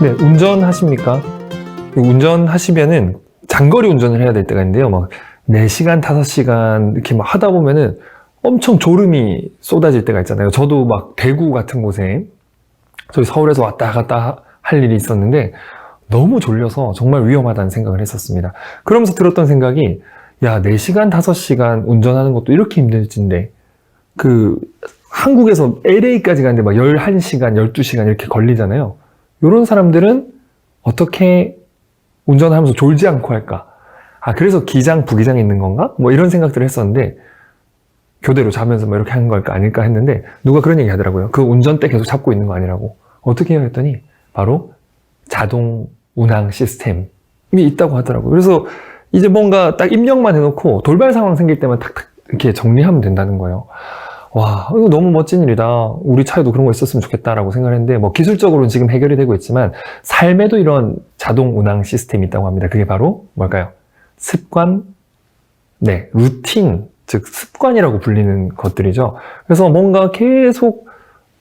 네, 운전하십니까? 운전하시면은 장거리 운전을 해야 될 때가 있는데요. 막 4시간, 5시간 이렇게 막 하다 보면은 엄청 졸음이 쏟아질 때가 있잖아요. 저도 막 대구 같은 곳에 저희 서울에서 왔다 갔다 할 일이 있었는데 너무 졸려서 정말 위험하다는 생각을 했었습니다. 그러면서 들었던 생각이 야, 4시간, 5시간 운전하는 것도 이렇게 힘들진데 그 한국에서 LA까지 가는데 막 11시간, 12시간 이렇게 걸리잖아요. 이런 사람들은 어떻게 운전하면서 졸지 않고 할까? 아, 그래서 기장, 부기장이 있는 건가? 뭐 이런 생각들을 했었는데, 교대로 자면서 뭐 이렇게 하는 걸까 아닐까 했는데, 누가 그런 얘기 하더라고요. 그 운전대 계속 잡고 있는 거 아니라고. 어떻게 해야 했더니, 바로 자동 운항 시스템이 있다고 하더라고요. 그래서 이제 뭔가 딱 입력만 해놓고 돌발 상황 생길 때만 탁탁 이렇게 정리하면 된다는 거예요. 와, 이거 너무 멋진 일이다. 우리 차에도 그런 거 있었으면 좋겠다라고 생각했는데, 뭐 기술적으로는 지금 해결이 되고 있지만, 삶에도 이런 자동 운항 시스템이 있다고 합니다. 그게 바로 뭘까요? 습관, 네, 루틴, 즉 습관이라고 불리는 것들이죠. 그래서 뭔가 계속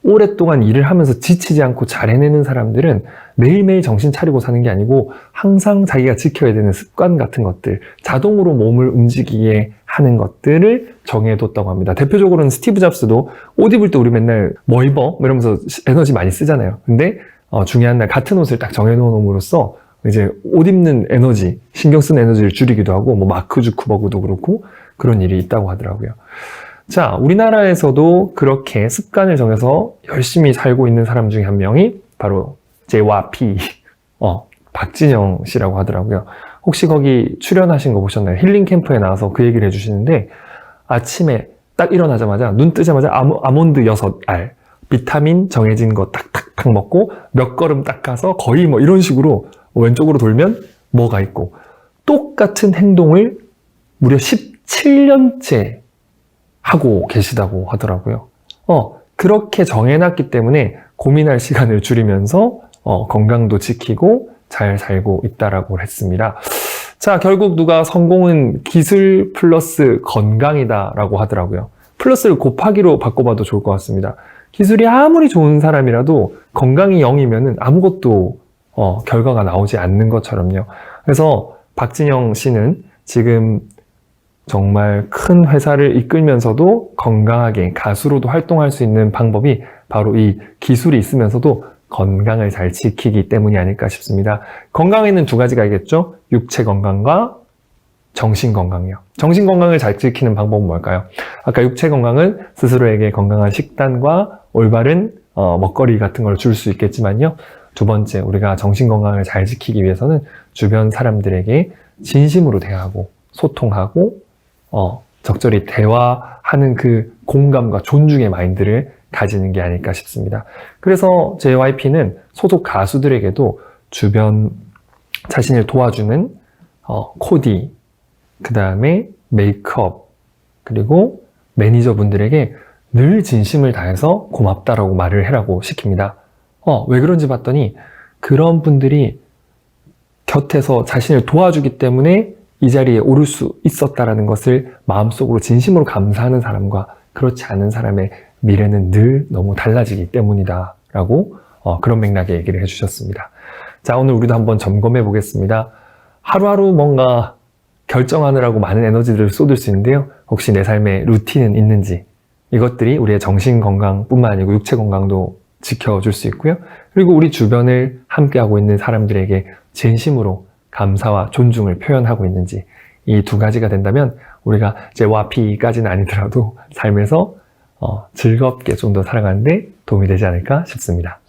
오랫동안 일을 하면서 지치지 않고 잘 해내는 사람들은 매일매일 정신 차리고 사는 게 아니고 항상 자기가 지켜야 되는 습관 같은 것들, 자동으로 몸을 움직이게 하는 것들을 정해뒀다고 합니다. 대표적으로는 스티브 잡스도 옷 입을 때 우리 맨날 뭐 입어? 이러면서 에너지 많이 쓰잖아요. 근데 어, 중요한 날 같은 옷을 딱 정해놓음으로써 이제 옷 입는 에너지, 신경 쓰는 에너지를 줄이기도 하고, 뭐 마크 주크버그도 그렇고 그런 일이 있다고 하더라고요. 자, 우리나라에서도 그렇게 습관을 정해서 열심히 살고 있는 사람 중에 한 명이 바로 JYP, 어, 박진영 씨라고 하더라고요. 혹시 거기 출연하신 거 보셨나요? 힐링 캠프에 나와서 그 얘기를 해주시는데 아침에 딱 일어나자마자 눈 뜨자마자 아몬드 6알, 비타민 정해진 거 탁탁탁 먹고 몇 걸음 닦아서 거의 뭐 이런 식으로 왼쪽으로 돌면 뭐가 있고 똑같은 행동을 무려 17년째 하고 계시다고 하더라고요. 어, 그렇게 정해놨기 때문에 고민할 시간을 줄이면서 어, 건강도 지키고 잘 살고 있다라고 했습니다. 자, 결국 누가 성공은 기술 플러스 건강이다라고 하더라고요. 플러스를 곱하기로 바꿔봐도 좋을 것 같습니다. 기술이 아무리 좋은 사람이라도 건강이 0이면은 아무것도 어, 결과가 나오지 않는 것처럼요. 그래서 박진영 씨는 지금 정말 큰 회사를 이끌면서도 건강하게 가수로도 활동할 수 있는 방법이 바로 이 기술이 있으면서도 건강을 잘 지키기 때문이 아닐까 싶습니다. 건강에는 두 가지가 있겠죠? 육체 건강과 정신 건강이요. 정신 건강을 잘 지키는 방법은 뭘까요? 아까 육체 건강은 스스로에게 건강한 식단과 올바른 어, 먹거리 같은 걸 줄 수 있겠지만요. 두 번째, 우리가 정신 건강을 잘 지키기 위해서는 주변 사람들에게 진심으로 대하고 소통하고 어, 적절히 대화하는 그 공감과 존중의 마인드를 가지는 게 아닐까 싶습니다. 그래서 JYP는 소속 가수들에게도 주변 자신을 도와주는 어, 코디, 그 다음에 메이크업, 그리고 매니저분들에게 늘 진심을 다해서 고맙다라고 말을 해라고 시킵니다. 어, 왜 그런지 봤더니 그런 분들이 곁에서 자신을 도와주기 때문에 이 자리에 오를 수 있었다라는 것을 마음속으로 진심으로 감사하는 사람과 그렇지 않은 사람의 미래는 늘 너무 달라지기 때문이다. 라고 어, 그런 맥락의 얘기를 해주셨습니다. 자, 오늘 우리도 한번 점검해 보겠습니다. 하루하루 뭔가 결정하느라고 많은 에너지들을 쏟을 수 있는데요. 혹시 내 삶에 루틴은 있는지 이것들이 우리의 정신 건강뿐만 아니고 육체 건강도 지켜줄 수 있고요. 그리고 우리 주변을 함께하고 있는 사람들에게 진심으로 감사와 존중을 표현하고 있는지 이 두 가지가 된다면 우리가 이제 와 피까지는 아니더라도 삶에서 어, 즐겁게 좀 더 살아가는데 도움이 되지 않을까 싶습니다.